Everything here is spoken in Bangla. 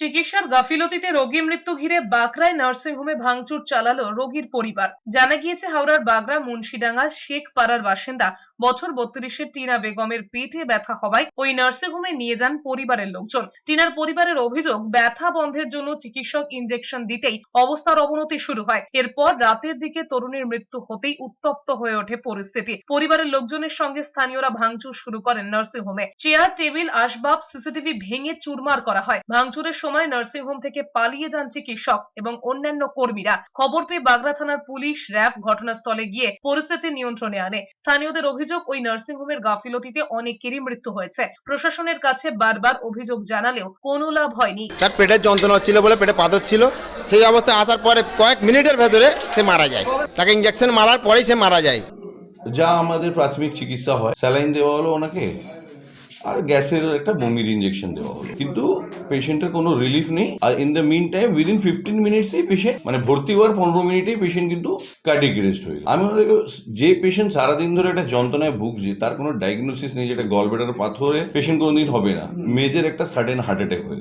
চিকিৎসার গাফিলতিতে রোগী মৃত্যু ঘিরে বাঁকড়ায় নার্সিংহোমে ভাঙচুর চালালো রোগীর পরিবার। জানা গিয়েছে, হাওড়ার বাগড়া মুন্সিডাঙ্গা, শেখ পাড়ার বাসিন্দা বছর বত্রিশের টিনা বেগমের পেটে ব্যথা হওয়ায় ওই নার্সিংহোমে নিয়ে যান পরিবারের লোকজন। টিনার পরিবারের অভিযোগ, ব্যথা বন্ধের জন্য চিকিৎসক ইনজেকশন দিতেই অবস্থার অবনতি শুরু হয়। এরপর রাতের দিকে তরুণীর মৃত্যু হতেই উত্তপ্ত হয়ে ওঠে পরিস্থিতি। পরিবারের লোকজনের সঙ্গে স্থানীয়রা ভাঙচুর শুরু করেন নার্সিংহোমে চেয়ার, টেবিল, আসবাব, সিসিটিভি ভেঙে চুরমার করা হয়। ভাঙচুরের সময় নার্সিংহোম থেকে পালিয়ে যান চিকিৎসক এবং অন্যান্য কর্মীরা। খবর পেয়ে বাগড়া থানার পুলিশ র্যাব ঘটনাস্থলে গিয়ে পরিস্থিতি নিয়ন্ত্রণে আনে। স্থানীয়দের অভিযোগ ওই নার্সিংহোমের গাফিলতিতে অনেকেরই মৃত্যু হয়েছে। প্রশাসনের কাছে বারবার অভিযোগ জানালেও কোনো লাভ হয়নি। তার পেটের যন্ত্রণা হচ্ছিল বলে পেটে পাথর ছিল সেই অবস্থায় আসার পরে কয়েক মিনিটের ভেতরে সে মারা যায়। তাকে ইঞ্জেকশন মারার পরেই সে মারা যায়। যা আমাদের প্রাথমিক চিকিৎসা হয় স্যালাইন দেওয়া হলো ওনাকে। আর গ্যাসের একটা বমির ইঞ্জেকশন দেওয়া হলো। কিন্তু পেশেন্টের কোনো রিলিফ নেই। আর in the mean time within fifteen মিনিটসেই patient মানে ভর্তি হওয়ার পনেরো মিনিটেই পেশেন্ট কিন্তু কার্ডিক রেস্ট হয়ে আমি মনে যে পেশেন্ট সারাদিন ধরে একটা যন্ত্রণায় ভুগছে তার কোনো ডায়াগনোসিস নেই যেটা গলবেটার পাথরে পেশেন্ট কোনোদিন হবে না। মেজর একটা সাডেন হার্ট অ্যাটাক হয়ে